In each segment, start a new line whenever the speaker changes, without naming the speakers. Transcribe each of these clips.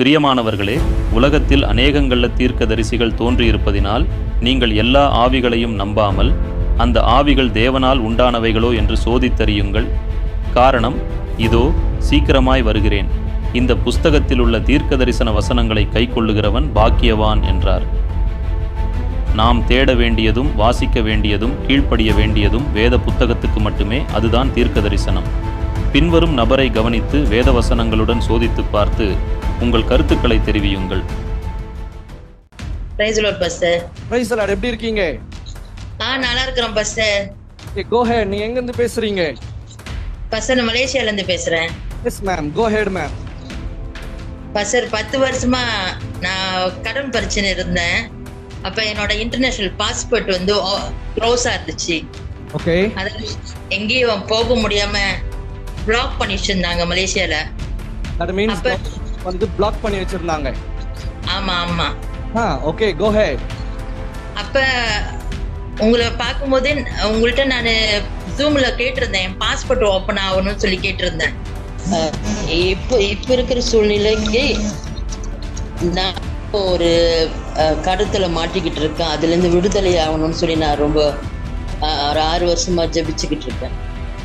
பிரியமானவர்களே உலகத்தில் அநேகங்கள்ள தீர்க்கதரிசிகள் தோன்றியிருப்பதினால் நீங்கள் எல்லா ஆவிகளையும் நம்பாமல் அந்த ஆவிகள் தேவனால் உண்டானவைகளோ என்று சோதித்தறியுங்கள். காரணம் இதோ சீக்கிரமாய் வருகிறேன். இந்த புஸ்தகத்தில் உள்ள தீர்க்கதரிசன வசனங்களை கைக்கொள்ளுகிறவன் பாக்கியவான் என்றார். நாம் தேட வேண்டியதும் வாசிக்க வேண்டியதும் கீழ்ப்படிய வேண்டியதும் வேத புத்தகத்துக்கு மட்டுமே அதுதான் தீர்க்க தரிசனம் பின்வரும் நபரை கவனித்து வேத வசனங்களுடன் சோதித்து பார்த்து உங்கள் கருத்துக்களை தெரிவியுங்கள்.
Praise lord pastor
praise lord எப்படி இருக்கீங்க?
ஆ நல்லா இருக்கிறோம் பாஸ்டர்
கோ ஹெட் நீங்க எங்க இருந்து பேசுறீங்க?
பாஸ்டர் நான் மலேசியால இருந்து பேசுறேன்.
Yes ma'am go ahead ma'am
pastor பத்து வருஷமா நான் கடன் பிரச்சனை இருந்தேன். அப்ப என்னோட இன்டர்நேஷனல் பாஸ்போர்ட் வந்து க்ளோஸா இருந்துச்சு.
ஓகே
அதாவது எங்கேயும் போக முடியாம பிளாக் பண்ணிட்டு இருந்தாங்க மலேசியால.
தட் மீன்ஸ்
அப்ப-
வந்து பிளாக் பண்ணி வச்சிருந்தாங்க.
ஆமா ஆமா.
ஆ ஓகே கோ ஹெட்
அப்ப உங்களை பார்க்கும்போது உங்கள்கிட்ட நான் ஜூம்ல கேட்டிருந்தேன். என் பாஸ்போர்ட் ஓப்பன் ஆகணும்னு சொல்லி கேட்டிருந்தேன். இப்போ இப்போ இருக்கிற சூழ்நிலைக்கு நான் ஒரு அஹ், கருத்துல மாட்டிக்கிட்டு இருக்கேன். அதுல இருந்து விடுதலை ஆகணும்னு சொல்லி நான் ரொம்ப ஒரு ஆறு வருஷமா ஜெபிச்சுக்கிட்டு இருக்கேன்.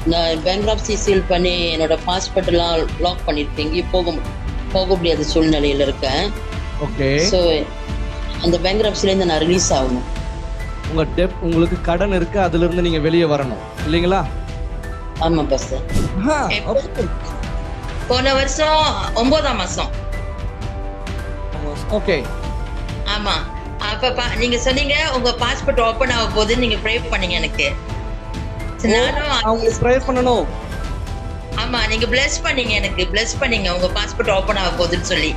நான் பேங்க்ராப்சி சீல் பண்ணி என்னோட பாஸ்போர்ட் எல்லாம் லாக் பண்ணிருக்கேன் எங்கேயும் போக மு- போக முடியாத சூழ்நிலையில இருக்கேன்.
ஓகே.
ஸோ அந்த பேங்க்ராப்சில இருந்து நான் ரிலீஸ் ஆகணும்.
உங்க டெப் உங்களுக்கு கடன் இருக்கு அதுல இருந்து நீங்க வெளியே வரணும். இல்லைங்களா?
ஆமா பாஸ்டர் போன வருஷம் ஒன்பதாம் மாசம்.
ஓகே
ஆமா. அப்ப பா- நீங்க சொன்னீங்க உங்க பாஸ்போர்ட் ஓபன் ஆக போகுது நீங்க ப்ரே பண்ணீங்க எனக்கு. சரி, நானும்
அவங்க ப்ரே பண்ணணும்.
ஆமா நீங்க bless பண்ணீங்க எனக்கு bless பண்ணீங்க. உங்க பாஸ்போர்ட் ஓபன் ஆக போகுதுன்னு சொல்லி.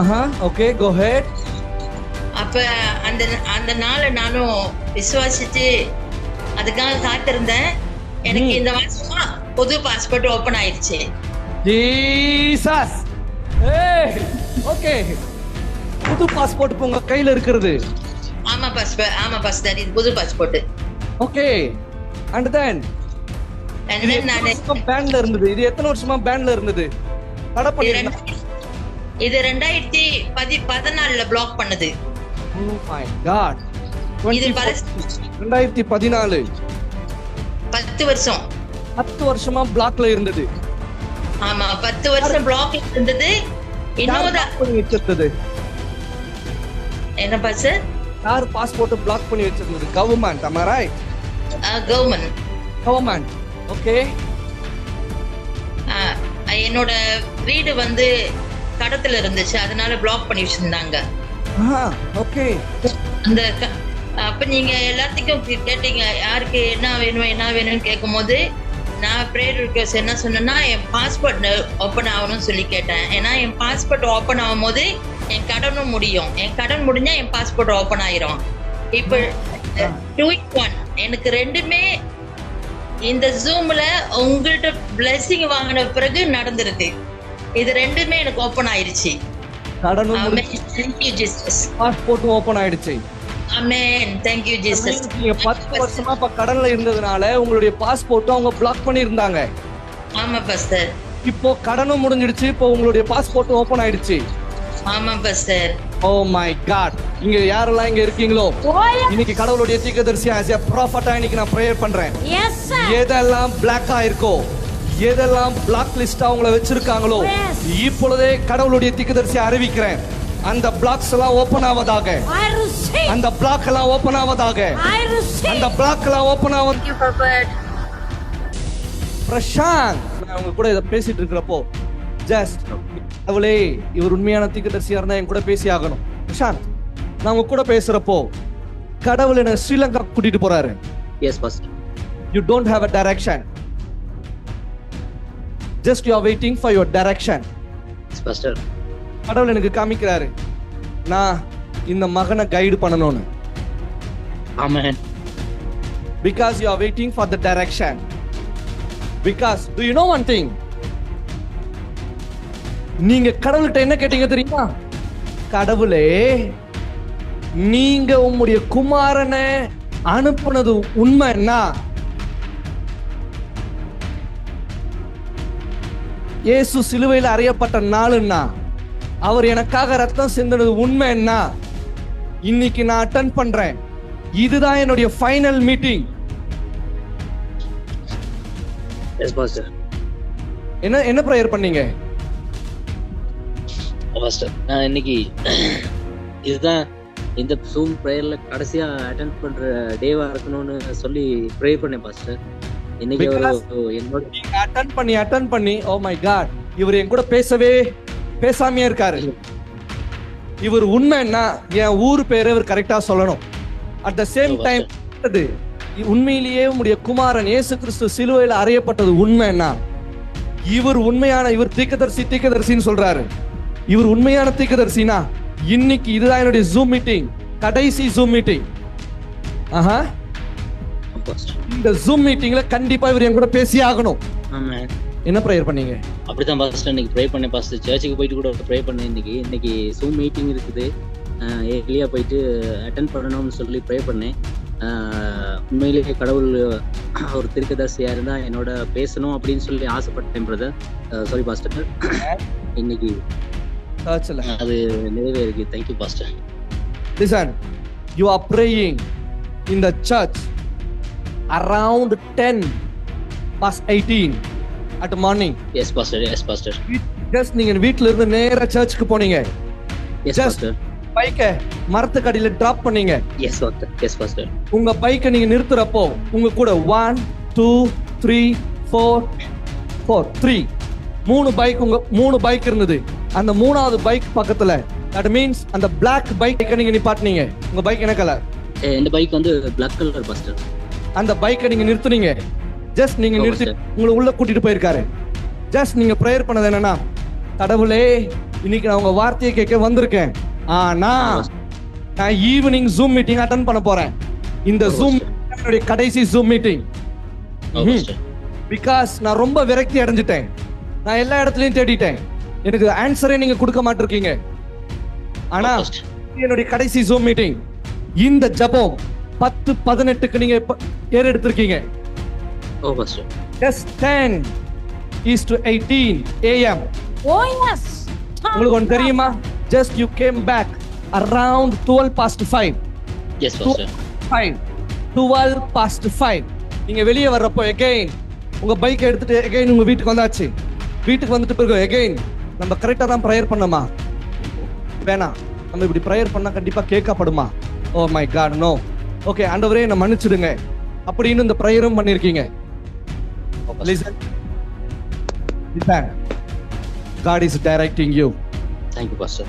ஆஹா ஓகே கோ ஹெட்
அப்ப அந்த அந்த நாளை நானும் விசுவாசிச்சு அதுக்காக காத்திருந்தேன். எனக்கு இந்த மாசமா புது பாஸ்போர்ட் ஓபன் ஆயிடுச்சு
ஜீசஸ் ஏய் ஓகே புது பாஸ்போர்ட் உங்க கையில இருக்கிறது.
ஆமா பாஸ்போர்ட் ஆமா பாஸ்டர் இது புது பாஸ்போர்ட்
ஓகே அண்ட் தென் பேன்ல இருந்தது? இது எத்தனை வருஷமா பேன்ல இருந்தது? தடை
இது
பண்ணிருந்தாங்க
இது ரெண்டாயிரத்தி பதி பதினாலுல பிளாக் பண்ணது.
Oh my God.
இது
24
பல-
ரெண்டாயிரத்தி பதினாலு.
பத்து வருஷம்.
பத்து வருஷமா பிளாக்ல இருந்தது.
ஆமா பத்து வருஷம் பிளாக் இருந்தது. இன்னொரு
பண்ணி வச்சிருந்தது?
என்னப்பா சார்
யார் பாஸ்போர்ட் பிளாக் பண்ணி வச்சிருந்தது? Government right?
Government
government okay
என்னோட வீடு வந்து கடத்துல இருந்துச்சு. அதனால பிளாக் பண்ணி வச்சிருந்தாங்க.
ஓகே
அந்த அப்ப நீங்க எல்லாத்துக்கும் கேட்டீங்க. யாருக்கு என்ன வேணும் என்ன வேணும்னு கேட்கும்போது நான் ப்ரேயர் ரிக்வஸ்ட் என்ன சொன்னேன்னா என் பாஸ்போர்ட் ஓப்பன் ஆகணும்னு சொல்லி கேட்டேன். ஏன்னா என் பாஸ்போர்ட் ஓப்பன் ஆகும்போது என் கடனும் முடியும். என் கடன் முடிஞ்சா என் பாஸ்போர்ட் ஓப்பன் ஆயிரும். இப்போ டூ ஒன் எனக்கு ரெண்டுமே இந்த ஜூம்ல உங்கள்ட்ட பிளெஸிங் வாங்கின பிறகு நடந்திருக்கு. இது ரெண்டுமே எனக்கு ஓப்பன் ஆயிருச்சு.
கடனும் பாஸ்போர்ட் ஓபன் ஆயிடுச்சு.
அமேன் தேங்க்யூ ஜீசஸ்
நீங்க பத்து வருஷமா இப்ப கடன்ல இருந்ததுனால உங்களுடைய பாஸ்போர்ட் அவங்க பிளாக் பண்ணி இருந்தாங்க
ஆமா பாஸ்டர்
இப்போ கடனும் முடிஞ்சிடுச்சு. இப்போ உங்களுடைய பாஸ்போர்ட் ஓபன் ஆயிடுச்சு.
ஆமா பாஸ்டர்
ஓ மை காட் இங்க யாரெல்லாம் இங்க இருக்கீங்களோ இன்னைக்கு கடவுளுடைய தீர்க்கதரிசி as a prophet ஆ இன்னைக்கு நான் ப்ரேயர் பண்றேன். எதெல்லாம் பிளாக் ஆயிருக்கோ எதெல்லாம் பிளாக் லிஸ்டா உங்களை வச்சிருக்காங்களோ. இப்பொழுதே கடவுளுடைய தீர்க்கதரிசி அறிவிக்கிறேன் அந்த பிளாக்ஸ் எல்லாம் ஓபன் ஆவதாக. அந்த பிளாக் எல்லாம் ஓபன் ஆவதாக. அந்த பிளாக் எல்லாம் ஓபன் ஆவ
Thank you, Prophet.
பிரசாந்த் நான் உங்க கூட இதை பேசிட்டு இருக்கிறப்போ ஜஸ்ட் அவளே இவர் உண்மையான தீர்க்கதரிசியா இருந்தா என் கூட பேசி ஆகணும். பிரசாந்த் நான் உங்க கூட பேசுறப்போ கடவுள் என்ன ஸ்ரீலங்கா கூட்டிட்டு போறாரு.
Yes, Pastor.
You don't have a direction just you are waiting for your direction
Pastor.
கடவுள் எனக்கு காமிக்கிறாரு. நான் இந்த மகனை கைடு பண்ணணும்னு.
Amen.
Because you are waiting for the direction because do you know one thing நீங்க கடவுள்கிட்ட என்ன கேட்டீங்க தெரியுமா? கடவுளே நீங்க உம்முடைய குமாரனை அனுப்புனது உண்மைன்னா இயேசு சிலுவையில் அறையப்பட்ட நாளுன்னா அவர் எனக்காக ரத்தம் சிந்தினது உண்மைன்னா இன்னைக்கு நான் அட்டன் பண்றேன். இதுதான் என்னுடைய ஃபைனல் மீட்டிங் என்ன என்ன ப்ரேயர் பண்ணீங்க?
பாஸ்டர் நான் இன்னைக்கு இதுதான் இந்த ஜூம் ப்ரேயர்ல கடைசியா அட்டென்ட் பண்ற டேவா இருக்கணும்னு சொல்லி ப்ரே பண்ணேன் பாஸ்டர் இன்னைக்கு என்னோட
அட்டன் பண்ணி அட்டன் பண்ணி ஓ மை காட் இவர் என் கூட பேசவே பேசாமையே இருக்காரு. இவர் உண்மைன்னா என் ஊர் பேரை இவர் கரெக்டா சொல்லணும். அட் த சேம் டைம் உண்மையிலேயே உம்முடைய குமாரன் இயேசு கிறிஸ்து சிலுவையில் அறையப்பட்டது உண்மைன்னா இவர் உண்மையான இவர் தீக்கதரிசி தீக்கதரிசின்னு சொல்றாரு. இவர் உண்மையான தீக்கதரிசினா இன்னைக்கு இதுதான் என்னுடைய ஜூம் மீட்டிங் கடைசி ஜூம் மீட்டிங் ஆஹா. இந்த ஜூம் மீட்டிங்ல கண்டிப்பா இவர் என் கூட பேசி ஆகணும்.
ஆமா.
என்ன ப்ரேயர் பண்ணீங்க?
அப்படிதான் பாஸ்டர் இன்னைக்கு ப்ரே பண்ணேன் பாஸ்டர் சர்ச்சுக்கு போயிட்டு கூட ப்ரே பண்ணேன் இன்னைக்கு. இன்னைக்கு ஜூம் மீட்டிங் இருக்குது. ஏர்லியா போயிட்டு அட்டன் பண்ணணும்னு சொல்லி ப்ரே பண்ணேன். உண்மையிலேயே கடவுள் ஒரு திருக்கதர்சியா இருந்தா என்னோட பேசணும் அப்படின்னு சொல்லி ஆசைப்பட்டேன் பிரதர் சாரி பாஸ்டர் இன்னைக்கு அது நிறைவேறிருக்கு thank you pastor
Listen, you are praying in the church around 10 past 18 at morning.
Yes pastor yes pastor
just நீங்க வீட்ல இருந்து நேரா சர்ச்சுக்கு போனீங்க.
எஸ் பாஸ்டர்
பைக்கை மரத்துக்கு அடியில டிராப் பண்ணீங்க.
எஸ் பாஸ்டர் எஸ் பாஸ்டர்
உங்க பைக்கை நீங்க நிறுத்துறப்போ உங்க கூட one two three four four three மூணு பைக் உங்க மூணு பைக் இருந்தது. அந்த மூணாவது பைக் பக்கத்துல தட் மீன்ஸ் அந்த பிளாக் பைக்கை நீங்க நிப்பாட்டினீங்க. உங்க பைக் என்ன கலர்
இந்த பைக் வந்து பிளாக் கலர் பாஸ்டர்
அந்த பைக்கை நீங்க நிறுத்துனீங்க. ஜஸ்ட் நீங்க நிறுத்தி. உங்களை உள்ள கூட்டிட்டு போயிருக்காரு. ஜஸ்ட் நீங்க ப்ரேயர் பண்ணது என்னன்னா கடவுளே இன்னைக்கு நான் உங்க வார்த்தையை கேட்க வந்திருக்கேன். ஆனா நான் ஈவினிங் ஜூம் மீட்டிங் அட்டன் பண்ண போறேன். இந்த ஜூம். என்னுடைய கடைசி ஜூம் மீட்டிங் பிகாஸ் நான் ரொம்ப விரக்தி அடைஞ்சிட்டேன். நான் எல்லா இடத்துலயும் தேடிட்டேன். எனக்கு ஆன்சரே நீங்க கொடுக்க மாட்டிருக்கீங்க. ஆனா என்னுடைய கடைசி ஜூம் மீட்டிங் இந்த ஜபம் பத்து பதினெட்டுக்கு நீங்க just 10 is to 18 am
Oh yes.
உங்களுக்கு ஒன்று தெரியுமா? Just you came back around 12 past 5
yes
5 12 past 5 நீங்க வெளியே வர்றப்போ again உங்க பைக் எடுத்துட்டு again உங்க வீட்டுக்கு வந்தாச்சு. வீட்டுக்கு வந்துட்டு பிறகு again நம்ம கரெக்டா தான் ப்ரேயர் பண்ணோமா? வேணாம். நம்ம இப்படி ப்ரேயர் பண்ணா கண்டிப்பா கேட்கப்படுமா? Oh my God no okay ஆண்டவரே என்ன மன்னிச்சிடுங்க. அப்படின்னு இந்த ப்ரேயரும். Listen. God is directing you.
Thank you pastor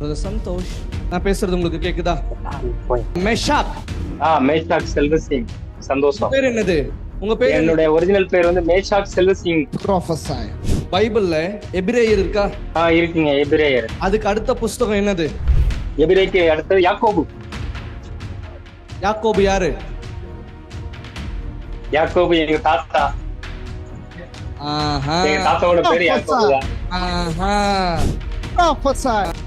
Brother Santosh நான் பேசுறது உங்களுக்கு கேக்குதா? மெஷாக்
ஆ மேஷாக் செல்வசிங் சந்தோஷம்.
பேர் என்னது? உங்க பேர்? என்ன?
என்னுடைய ஒரிஜினல் பேர் வந்து மேஷாக் செல்வசிங்.
பைபிள்ல எபிரேயர் இருக்கா?
ஆ இருக்குங்க எபிரேயர்.
அதுக்கு அடுத்த புஸ்தகம் என்னது?
எபிரேக்கு அடுத்தது யாக்கோபு.
யாக்கோபு யாரு?
யாக்கோபு எங்க தாத்தா.
ஆஹா.
எங்க தாத்தாவோட பேரு யாக்கோபு தான்.
ஆஹா.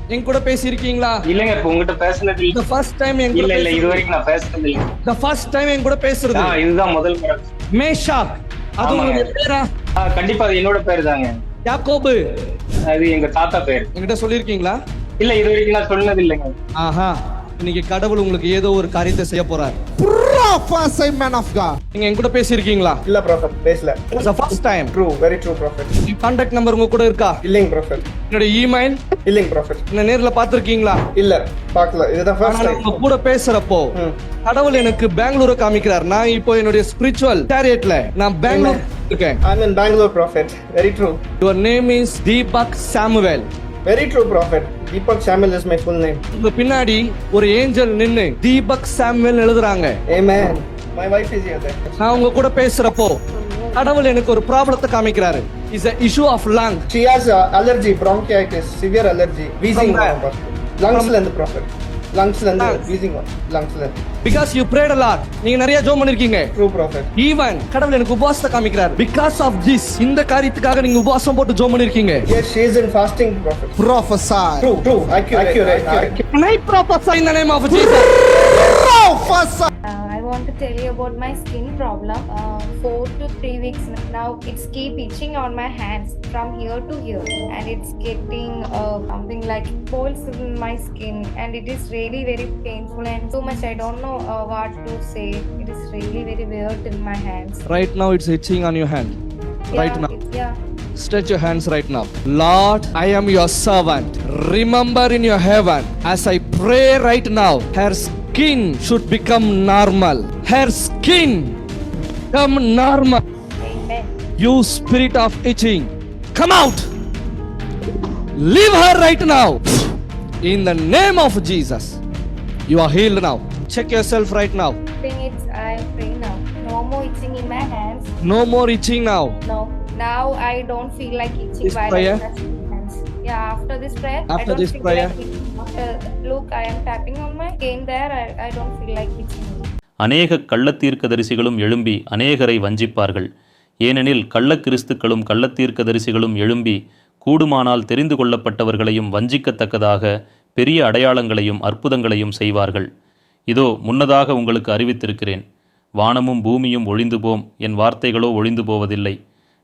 என் கூட பேசியிருக்கீங்களா?
இல்லங்க இப்ப உங்ககிட்ட பேசுனது இல்ல.
First டைம் என்
இல்ல
கூட
இல்ல இது வரைக்கும் நான் பேசுனது இல்ல.
The first டைம் என் கூட பேசுறது.
ஆ இதுதான் முதல் முறை.
மேஷாக் அது. உங்களுடைய பேரா?
கண்டிப்பா அது என்னோட பேரு தாங்க
யாக்கோபு.
அது எங்க தாத்தா பேர்.
என்கிட்ட சொல்லியிருக்கீங்களா?
இல்ல இது வரைக்கும் நான் சொன்னது இல்லைங்க
ஆஹா. இன்னைக்கு கடவுள் உங்களுக்கு ஏதோ ஒரு காரியத்தை செய்ய போறார்.
Prophesy, man of God.
நீங்க என் கூட பேசியிருக்கீங்களா?
இல்ல ப்ராஃபட் பேசல.
First time.
True very true prophet
contact number உங்க கூட இருக்கா?
இல்லைங்க ப்ராஃபட்
என்னோட இமெயில்
இல்லைங்க ப்ராஃபட்
என்ன நேர்ல பாத்திருக்கீங்களா
இல்ல பார்க்கல. இதுதான் ஃபர்ஸ்ட் டைம்
உங்க கூட பேசுறப்போ. கடவுள் எனக்கு பெங்களூரை காமிக்கிறார். நான் இப்போ என்னுடைய ஸ்பிரிச்சுவல் டேரியட்ல நான் பெங்களூர் இருக்கேன்.
I Bangalore prophet very true
your name is Deepak Samuel
very true prophet Deepak Samuel is my full name
உங்க பின்னாடி ஒரு ஏஞ்சல் நின்னு தீபக் சாமுவேல் எழுதுறாங்க.
Amen my wife is here
நான் உங்க கூட பேசுறப்போ கடவுள் எனக்கு ஒரு ப்ராப்ளத்தை காமிக்கிறாரு. Is a issue of lung.
She has allergy bronchitis severe allergy wheezing? லங்ஸ்ல இருந்து ப்ராஃபட் லங்ஸ்ல இருந்து. வீசிங் லங்ஸ்ல
பிகாஸ் யூ a lot நீங்க நிறைய ஜோம் பண்ணிருக்கீங்க
ட்ரூ ப்ராஃபட்
ஈவன் கடவுள் எனக்கு உபவாசத்தை காமிக்கிறார் பிகாஸ் ஆஃப் திஸ் இந்த காரியத்துக்காக நீங்க உபவாசம் போட்டு ஜோம் பண்ணிருக்கீங்க
Yes, she is in fasting, prophet.
Prophesy.
True, true, accurate, accurate. accurate.
Can I prophesy in the name of Jesus?
Prophesy.
I want to tell you about my skin problem. Uh, four to three weeks now, it's keep itching on my hands from here to here, and it's getting uh, something like holes in my skin, and it is really very painful and too much. I don't know uh, what to say. It is really very weird in my hands.
Right now it's itching on your hand. Right now.
it- yeah.
Stretch your hands right now. Lord, I am your servant. Remember in your heaven, as I pray right now, her skin should become normal. Her skin come normal.
Amen.
You spirit of itching, come out. Leave her right now. In the name of Jesus. You are healed now. Check yourself right now.
think it's I am free now. No more itching in my hands.
No more itching now.
No. Now I don't feel like itching
This prayer?
My hands. Yeah, after this prayer, I
After
don't
this
feel
prayer?
like itching. After look, I am tapping on my there. I, I don't feel like
அநேக கள்ளத்தீர்க்கதரிசிகளும் எழும்பி அநேகரை வஞ்சிப்பார்கள். ஏனெனில் கள்ளக்கிறிஸ்துக்களும் கள்ளத்தீர்க்கதரிசிகளும் எழும்பி கூடுமானால் தெரிந்து கொள்ளப்பட்டவர்களையும் வஞ்சிக்கத்தக்கதாக பெரிய அடையாளங்களையும் அற்புதங்களையும் செய்வார்கள். இதோ முன்னதாக உங்களுக்கு அறிவித்திருக்கிறேன். வானமும் பூமியும் ஒழிந்து போம் என் வார்த்தைகளோ ஒழிந்து போவதில்லை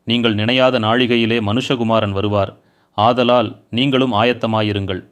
நீங்கள் நினையாத நாழிகையிலே மனுஷகுமாரன் வருவார். ஆதலால் நீங்களும் ஆயத்தமாயிருங்கள்.